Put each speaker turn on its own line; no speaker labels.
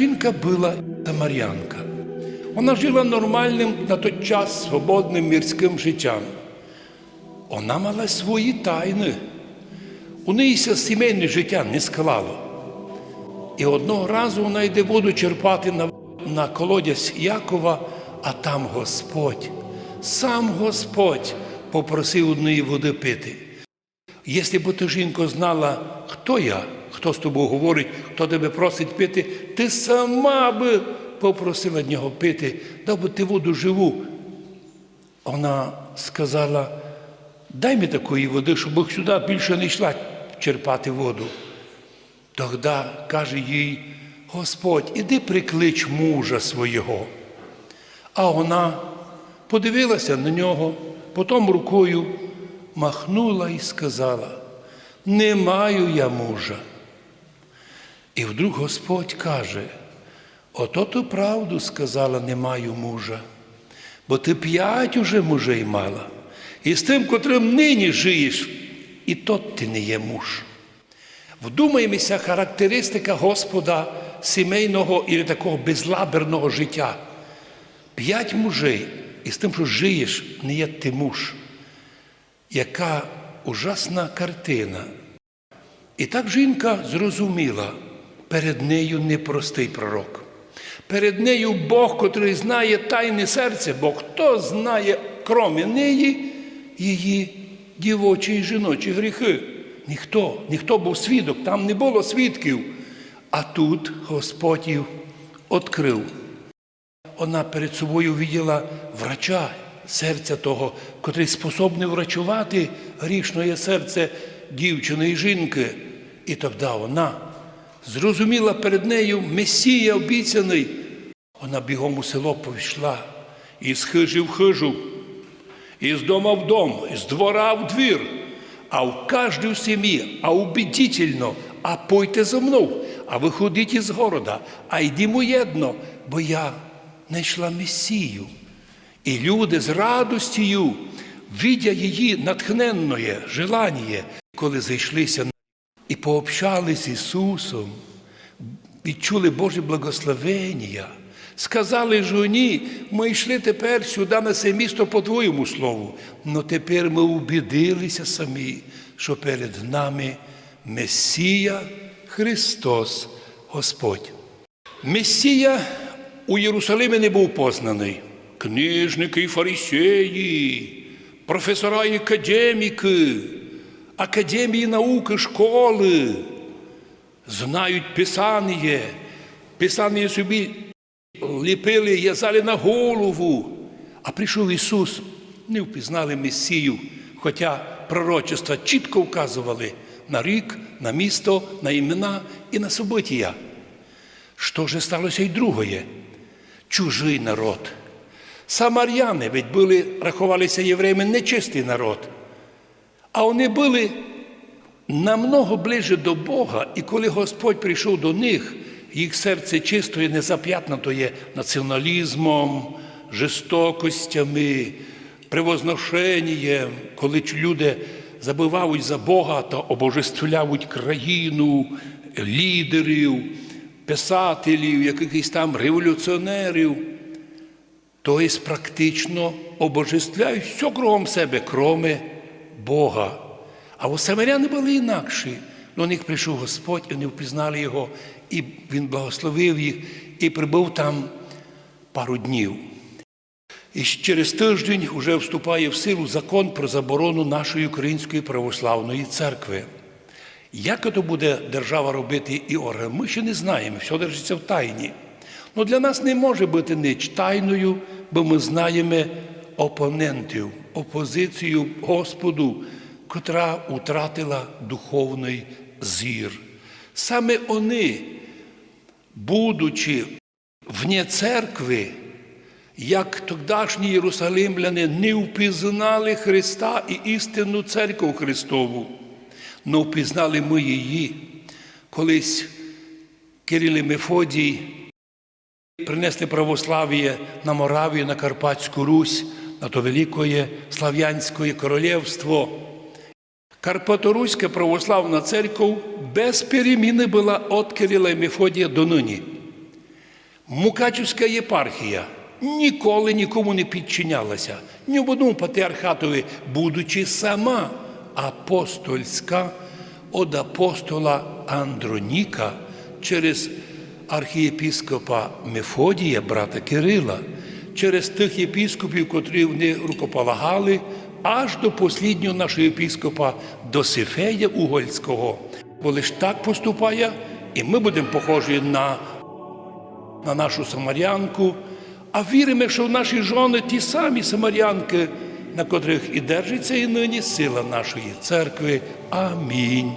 жінка була самарянка. Вона жила нормальним на той час свободним мірським життям. Вона мала свої тайни. У неї сімейне життя не склало. І одного разу вона йде воду черпати на, на колодязь Якова, а там Господь, сам Господь попросив одної води пити. Якщо б ти, жінко, знала, хто я, хто з тобою говорить, хто тебе просить пити, ти сама би попросила нього пити, дав би ти воду живу. Вона сказала, дай мені такої води, щоб сюди більше не йшла черпати воду. Тоді каже їй Господь, іди приклич мужа свого. А вона подивилася на нього, потім рукою махнула і сказала: Не маю я мужа. І вдруг Господь каже: Ото ту правду сказала, не маю мужа, бо ти п'ять уже мужей мала, і з тим, котрим нині жиєш, і тот ти не є муж. Вдумаємося, характеристика Господа сімейного і такого безлаберного життя. П'ять мужей, і з тим, що жиєш, не є ти муж. Яка ужасна картина. І так жінка зрозуміла, перед нею непростий пророк. Перед нею Бог, котрий знає тайне серце, бо хто знає, кроме неї, її дівочі і жіночі гріхи. Ніхто, ніхто був свідок, там не було свідків. А тут Господь відкрив. Вона перед собою виділа врача серця того, котрий способний врачувати грішне серце дівчини і жінки. І тоді вона зрозуміла перед нею Месія обіцяний. Вона бігом у село пішла із хижі в хижу, із дома в дом, із двора в двір, а в кожній сім'ї, а убедительно, а пойте за мною, а виходіть із города, а йдімо єдно, бо я знайшла Месію. І люди з радостю, видя її натхненне желання, коли зайшлися і пообщались з Ісусом, відчули Боже благословення, сказали жоні, ми йшли тепер сюди на це місто по Твоєму слову. Но тепер ми убідилися самі, що перед нами Месія Христос Господь. Месія у Єрусалимі не був познаний. Книжники і фарисеї, професора і академіки, академії науки, школи знають Писання, Писання собі ліпили, в'язали на голову. А прийшов Ісус, не впізнали Месію, хоча пророчества чітко вказували на рік, на місто, на імена і на события. Що ж сталося й другое? Чужий народ. Самаряни ведь були, рахувалися євреями нечистий народ. А вони були намного ближе до Бога, і коли Господь прийшов до них, їх серце чистої, не зап'ятнатоє націоналізмом, жорстокостями, привозношенням, коли люди забивають за Бога та обожествляють країну, лідерів, писателів, якихось там революціонерів, то есть практично обожествляють все кругом себе, кроме Бога. А у самаряни були інакші. До них прийшов Господь, і вони впізнали його, і Він благословив їх і прибув там пару днів. І через тиждень вже вступає в силу закон про заборону нашої Української православної церкви. Як це буде держава робити і орган, ми ще не знаємо, все держиться в тайні. Ну для нас не може бути ніч тайною, бо ми знаємо опонентів, опозицію Господу, котра втратила духовний зір. Саме вони, будучи вне церкви, як тогдашні єрусалимляни не впізнали Христа і істинну церкву Христову, але впізнали ми її. Колись Кирил і Мефодій принесли православ'я на Моравію, на Карпатську Русь, на то Великое Слав'янське королівство. Карпаторуська православна церква без переміни була від Кирила і Мефодія до нині. Мукачівська єпархія ніколи нікому не підчинялася, ні в одному патріархатові, будучи сама апостольська од апостола Андроніка через архієпіскопа Мефодія, брата Кирила, через тих єпіскопів, котрі вони рукополагали, аж до посліднього нашого єпіскопа Досифея Угольського. Бо лиш так поступає, і ми будемо похожі на на нашу самарянку, а віримо, що в наші жони ті самі самарянки, на котрих і держиться і нині сила нашої церкви. Амінь.